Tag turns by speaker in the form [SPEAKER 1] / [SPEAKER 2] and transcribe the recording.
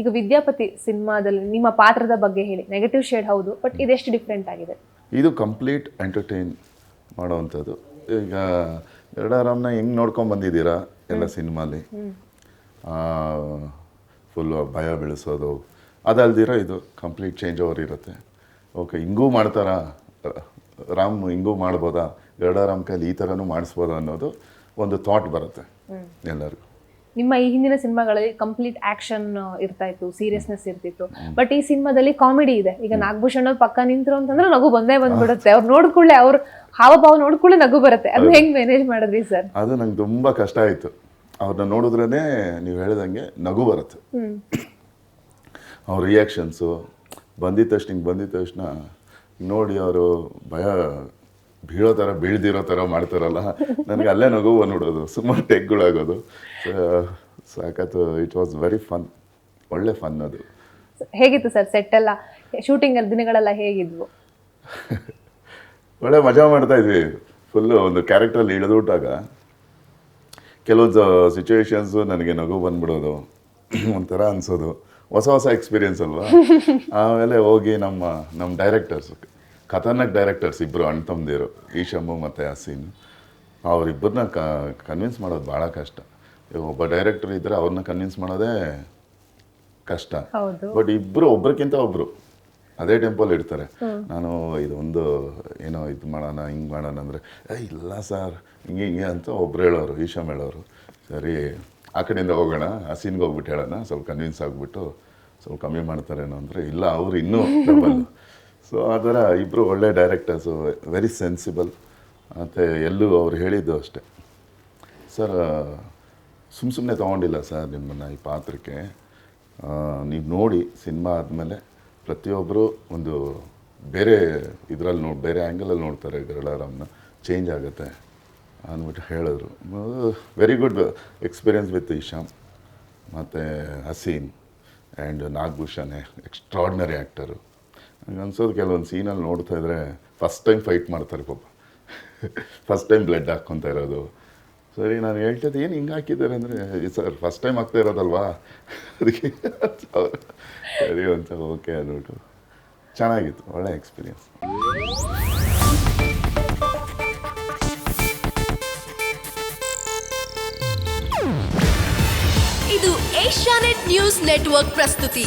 [SPEAKER 1] ಈಗ ವಿದ್ಯಾಪತಿ ಸಿನಿಮಾದಲ್ಲಿ ನಿಮ್ಮ ಪಾತ್ರದ ಬಗ್ಗೆ ಹೇಳಿ. ನೆಗೆಟಿವ್ ಶೇಡ್ ಹೌದು ಬಟ್ ಇದೆಷ್ಟು ಡಿಫ್ರೆಂಟ್ ಆಗಿದೆ?
[SPEAKER 2] ಇದು ಕಂಪ್ಲೀಟ್ ಎಂಟರ್ಟೈನ್ ಮಾಡೋವಂಥದ್ದು. ಈಗ ಗರುಡಾರಾಮ್ನ ಹೆಂಗೆ ನೋಡ್ಕೊಂಡು ಬಂದಿದ್ದೀರಾ ಎಲ್ಲ ಸಿನಿಮಾಲಿ? ಫುಲ್ಲು ಭಯ ಬೆಳೆಸೋದು. ಅದಲ್ದಿರ ಇದು ಕಂಪ್ಲೀಟ್ ಚೇಂಜ್ ಓವರ್ ಇರುತ್ತೆ. ಓಕೆ ಹಿಂಗೂ ಮಾಡ್ತಾರಾ? ರಾಮ್ ಹಿಂಗೂ ಮಾಡ್ಬೋದಾ? ಎರಡಾರಾಮ್ ಕೈಲಿ ಈ ಥರನೂ ಮಾಡಿಸ್ಬೋದಾ ಅನ್ನೋದು ಒಂದು ಥಾಟ್ ಬರುತ್ತೆ ಎಲ್ಲರಿಗೂ.
[SPEAKER 1] ನಿಮ್ಮ ಈ ಹಿಂದಿನ ಸಿನಿಮಾಗಳಲ್ಲಿ ಕಂಪ್ಲೀಟ್ ಆಕ್ಷನ್ ಇರ್ತಾ ಇತ್ತು ಸೀರಿಯಸ್ನೆಸ್ ಇರ್ತಿತ್ತು. ಬಟ್ ಈ ಸಿನಿಮಾದಲ್ಲಿ ಕಾಮಿಡಿ ಇದೆ. ಈಗ ನಾಗಭೂಷಣ್ ಅವ್ರ ಪಕ್ಕ ನಿಂತರು ಅಂತಂದ್ರೆ ನಗು ಬಂದೇ ಬಂದ್ಬಿಡುತ್ತೆ. ಅವ್ರು ನೋಡ್ಕೊಳ್ಳೆ ಅವ್ರ ಹಾವಭಾವ ನೋಡ್ಕೊಳ್ಳೆ ನಗು ಬರುತ್ತೆ. ಅದು ಹೆಂಗ್ ಮ್ಯಾನೇಜ್ ಮಾಡಿದ್ರಿ ಸರ್?
[SPEAKER 2] ಅದು ನಂಗೆ ತುಂಬಾ ಕಷ್ಟ ಆಯ್ತು. ಅವ್ರನ್ನ ನೋಡಿದ್ರೇ ನೀವು ಹೇಳ್ದಂಗೆ ನಗು ಬರುತ್ತೆ. ಅವ್ರ ರಿಯಾಕ್ಷನ್ಸು ಬಂದಿದ ತಕ್ಷಣ ಹಿಂಗೆ ಬಂದಿದ ತಕ್ಷಣ ನೋಡಿ ಅವರು ಭಯ ಬೀಳೋ ಥರ ಬೀಳ್ದಿರೋ ಥರ ಮಾಡ್ತಾರಲ್ಲ ನನಗೆ ಅಲ್ಲೇ ನಗು ನೋಡೋದು ಸುಮಾರು ಟೆಗ್ಗಳಾಗೋದು ಸಾಕತ್ತು ಇಟ್ ವಾಸ್ ವೆರಿ ಫನ್ ಒಳ್ಳೆ ಫನ್ ಅದು.
[SPEAKER 1] ಹೇಗಿತ್ತು ಸರ್ ಸೆಟ್ ಎಲ್ಲ? ಶೂಟಿಂಗ್ ದಿನಗಳೆಲ್ಲ ಹೇಗಿದ್ವು?
[SPEAKER 2] ಒಳ್ಳೆ ಮಜಾ ಮಾಡ್ತಾ ಇದ್ವಿ. ಫುಲ್ಲು ಒಂದು ಕ್ಯಾರೆಕ್ಟ್ರಲ್ಲಿ ಇಳಿದುಬಿಟ್ಟಾಗ ಕೆಲವೊಂದು ಸಿಚುವೇಶನ್ಸು ನನಗೆ ನಗು ಬಂದ್ಬಿಡೋದು ಒಂಥರ ಅನಿಸೋದು. ಹೊಸ ಹೊಸ ಎಕ್ಸ್ಪೀರಿಯನ್ಸ್ ಅಲ್ವಾ? ಆಮೇಲೆ ಹೋಗಿ ನಮ್ಮ ನಮ್ಮ ಡೈರೆಕ್ಟರ್ಸ್ ಖತರ್ನಾಕ್ ಡೈರೆಕ್ಟರ್ಸ್ ಇಬ್ಬರು ಅಣ್ಣ ತಮ್ಮದಿರು ಈಶಮ್ಮು ಮತ್ತು ಹಸೀನ್. ಅವರಿಬ್ಬರನ್ನ ಕನ್ವಿನ್ಸ್ ಮಾಡೋದು ಭಾಳ ಕಷ್ಟ. ಒಬ್ಬ ಡೈರೆಕ್ಟರ್ ಇದ್ದರೆ ಅವ್ರನ್ನ ಕನ್ವಿನ್ಸ್ ಮಾಡೋದೇ ಕಷ್ಟ. ಬಟ್ ಇಬ್ಬರು ಒಬ್ರಕ್ಕಿಂತ ಒಬ್ಬರು ಅದೇ ಟೆಂಪಲ್ ಇಡ್ತಾರೆ ನಾನು ಇದೊಂದು ಏನೋ ಇದು ಮಾಡೋಣ ಹಿಂಗೆ ಮಾಡೋಣ ಅಂದರೆ ಏ ಇಲ್ಲ ಸರ್ ಹಿಂಗೆ ಹಿಂಗೆ ಅಂತ ಒಬ್ರು ಹೇಳೋರು ಈಶಾಮ್ ಹೇಳೋರು. ಸರಿ ಆ ಕಡೆಯಿಂದ ಹೋಗೋಣ ಹಸೀನ್ಗೆ ಹೋಗ್ಬಿಟ್ಟು ಹೇಳೋಣ ಸ್ವಲ್ಪ ಕನ್ವಿನ್ಸ್ ಆಗಿಬಿಟ್ಟು ಸ್ವಲ್ಪ ಕಮ್ಮಿ ಮಾಡ್ತಾರೇನೋ ಅಂದರೆ ಇಲ್ಲ ಅವ್ರು ಇನ್ನೂ ಡಬಲ್ ಸೊ ಆ ಥರ ಇಬ್ಬರು ಒಳ್ಳೆ ಡೈರೆಕ್ಟರ್ಸು ವೆರಿ ಸೆನ್ಸಿಬಲ್ ಮತ್ತು ಎಲ್ಲೂ ಅವ್ರು ಹೇಳಿದ್ದು ಅಷ್ಟೇ. ಸರ್ ಸುಮ್ಮ ಸುಮ್ಮನೆ ತೊಗೊಂಡಿಲ್ಲ ಸರ್ ನಿಮ್ಮನ್ನು ಈ ಪಾತ್ರಕ್ಕೆ. ನೀವು ನೋಡಿ ಸಿನಿಮಾ ಆದಮೇಲೆ ಪ್ರತಿಯೊಬ್ಬರು ಒಂದು ಬೇರೆ ಇದರಲ್ಲಿ ನೋಡಿ, ಬೇರೆ ಆ್ಯಂಗಲಲ್ಲಿ ನೋಡ್ತಾರೆ ಗರುಡಾರಾಮ್ನ ಚೇಂಜ್ ಆಗುತ್ತೆ ಅಂದ್ಬಿಟ್ಟು ಹೇಳಿದ್ರು. Very good experience with Isham ಮತ್ತು ಹಸೀನ್ ಆ್ಯಂಡ್ ನಾಗಭೂಷಣೆ ಎಕ್ಸ್ಟ್ರಾರ್ಡ್ನರಿ ಆ್ಯಕ್ಟರು ನಂಗೆ ಅನ್ಸೋದು ಕೆಲವೊಂದು ಸೀನಲ್ಲಿ ನೋಡ್ತಾ ಇದ್ರೆ ಫಸ್ಟ್ ಟೈಮ್ ಫೈಟ್ ಮಾಡ್ತಾರೆ ಪಾಪ. ಫಸ್ಟ್ ಟೈಮ್ ಬ್ಲಡ್ ಹಾಕ್ಕೊತಾ ಇರೋದು. ಸರಿ, ನಾನು ಹೇಳ್ತಿದ್ದೆ ಏನು ಹಿಂಗೆ ಹಾಕಿದ್ದಾರೆ ಅಂದರೆ ಸರ್ ಫಸ್ಟ್ ಟೈಮ್ ಆಗ್ತಾ ಇರೋದಲ್ವಾ? ಅದಕ್ಕೆ ಸರಿ ಅಂತ ಓಕೆ ಅಂದ್ಬಿಟ್ಟು. ಚೆನ್ನಾಗಿತ್ತು, ಒಳ್ಳೆ ಎಕ್ಸ್ಪೀರಿಯನ್ಸ್
[SPEAKER 3] ಇದು ಏಷ್ಯಾನೆಟ್ ನ್ಯೂಸ್ ನೆಟ್ವರ್ಕ್ ಪ್ರಸ್ತುತಿ.